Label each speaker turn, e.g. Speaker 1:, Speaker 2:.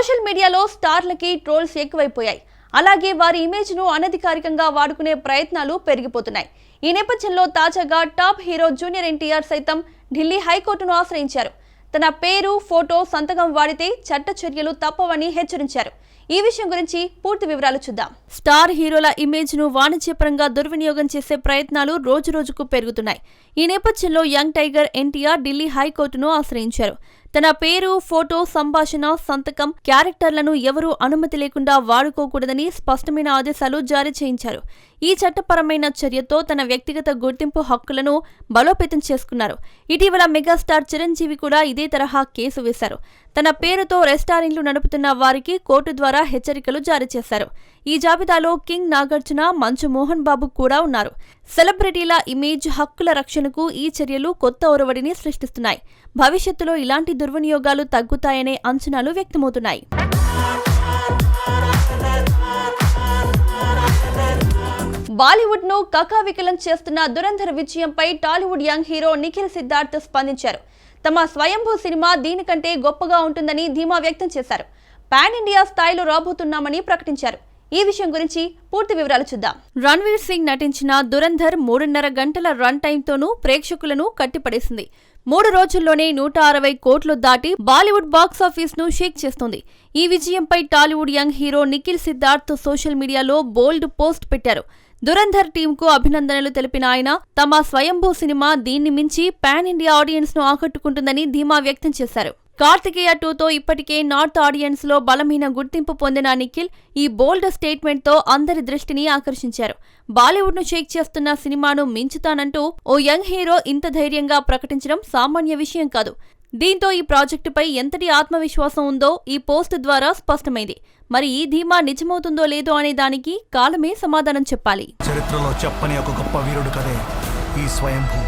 Speaker 1: Social మీడియాలో స్టార్లకి trolls ఎక్కువైపోయాయి. అలాగే వారి ఇమేజ్ను అనధికారికంగా వాడుకునే ప్రయత్నాలు పెరిగిపోతున్నాయి. ఈ నేపథ్యంలో తాజాగా టాప్ హీరో జూనియర్ ఎన్టీఆర్ సైతం ఢిల్లీ హైకోర్టును ఆశ్రయించారు. తన పేరు ఫోటో సంతకం వాడితే చట్ట చర్యలు తప్పవని హెచ్చరించారు. ఈ విషయం గురించి పూర్తి వివరాలు చూద్దాం. స్టార్ హీరోల ఇమేజ్ను వాణిజ్యపరంగా దుర్వినియోగం చేసే ప్రయత్నాలు రోజురోజుకు పెరుగుతున్నాయి. ఈ నేపథ్యంలో యంగ్ టైగర్ ఎన్టీఆర్ ఢిల్లీ హైకోర్టును ఆశ్రయించారు. తన పేరు ఫోటో సంభాషణ సంతకం క్యారెక్టర్లను ఎవరూ అనుమతి లేకుండా వాడుకోకూడదని స్పష్టమైన ఆదేశాలు జారీ చేయించారు. ఈ చట్టపరమైన చర్యతో తన వ్యక్తిగత గుర్తింపు హక్కులను బలోపేతం చేసుకున్నారు. ఇటీవల మెగాస్టార్ చిరంజీవి కూడా ఇదే తరహా కేసు వేశారు. తన పేరుతో రెస్టారెంట్లు నడుపుతున్న వారికి కోర్టు ద్వారా హెచ్చరికలు జారీ చేశారు. ఈ జాబితాలో కింగ్ నాగార్జున మంచు మోహన్ బాబు కూడా ఉన్నారు. సెలబ్రిటీల ఇమేజ్ హక్కుల రక్షణకు ఈ చర్యలు కొత్త ఒరవడిని సృష్టిస్తున్నాయి. భవిష్యత్తులో ఇలాంటి దుర్వినియోగాలు తగ్గుతాయనే అంచనాలు వ్యక్తమవుతున్నాయి. బాలీవుడ్ను కకావికలం చేస్తున్న Dhurandhar విజయంపై Tollywood young hero Nikhil Siddharth స్పందించారు. తమ స్వయంభూ సినిమా దీనికంటే గొప్పగా ఉంటుందని ధీమా వ్యక్తం చేశారు. పాన్ ఇండియా స్థాయిలో రాబోతున్నామని ప్రకటించారు. ఈ విషయం గురించి పూర్తి వివరాలు చూద్దాం. రణ్వీర్ సింగ్ నటించిన దురంధర్ మూడున్నర గంటల రన్ టైంతోనూ ప్రేక్షకులను కట్టిపడేసింది. మూడు రోజుల్లోనే నూట అరవై కోట్లు దాటి బాలీవుడ్ బాక్సాఫీస్ను షేక్ చేస్తుంది. ఈ విజయంపై Tollywood young hero Nikhil Siddharth social మీడియాలో బోల్డ్ పోస్ట్ పెట్టారు. దురంధర్ టీంకు అభినందనలు తెలిపిన ఆయన తమ స్వయంభూ సినిమా దీన్ని మించి పాన్ ఇండియా ఆడియన్స్ను ఆకట్టుకుంటుందని ధీమా వ్యక్తం చేశారు. కార్తికేయ టూతో ఇప్పటికే నార్త్ ఆడియన్స్లో బలమైన గుర్తింపు పొందిన నిఖిల్ ఈ బోల్డ్ స్టేట్మెంట్తో అందరి దృష్టిని ఆకర్షించారు. బాలీవుడ్ను షేక్ చేస్తున్న సినిమాను మించుతానంటూ ఓ యంగ్ హీరో ఇంత ధైర్యంగా ప్రకటించడం సామాన్య విషయం కాదు. దీంతో ఈ ప్రాజెక్టుపై ఎంతటి ఆత్మవిశ్వాసం ఉందో ఈ పోస్ట్ ద్వారా స్పష్టమైంది. మరి ఈ ధీమా నిజమవుతుందో లేదో అనే దానికి కాలమే సమాధానం చెప్పాలి.
Speaker 2: చరిత్రలో చెప్పని ఒక గొప్ప వీరుడు కదే ఈ స్వయంభూ.